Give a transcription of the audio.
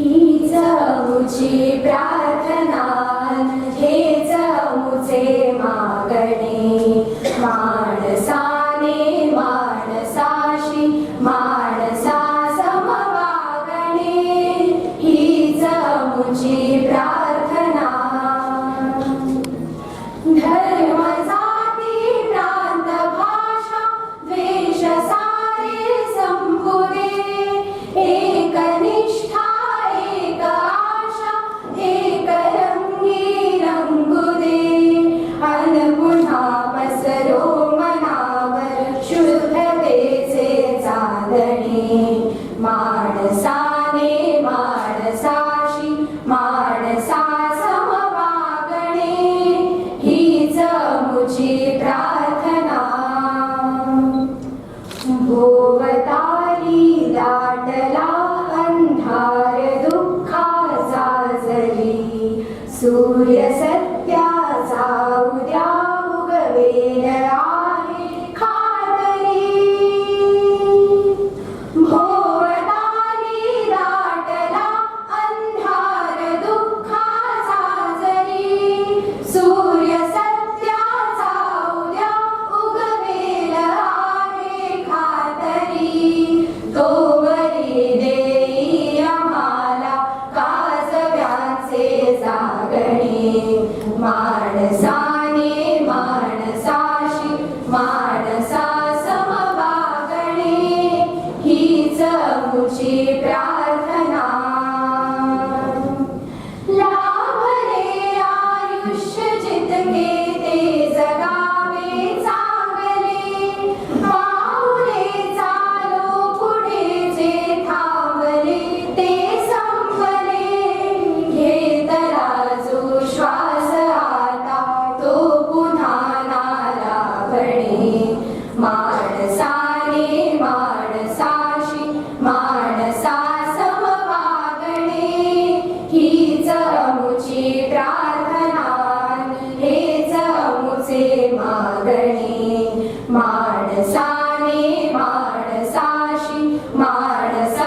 हीच मुची प्रार्थना हेच मुचे मागणे. माणसाने माणसाशी माणसा समवागणे हीच मुची प्रार्थना ば माणसाने माणसाने माणसाशी माणसा समवागणे हीच अमुची प्रार्थना हेच अमुचे मागणे. माणसाने माणसाशी माणसा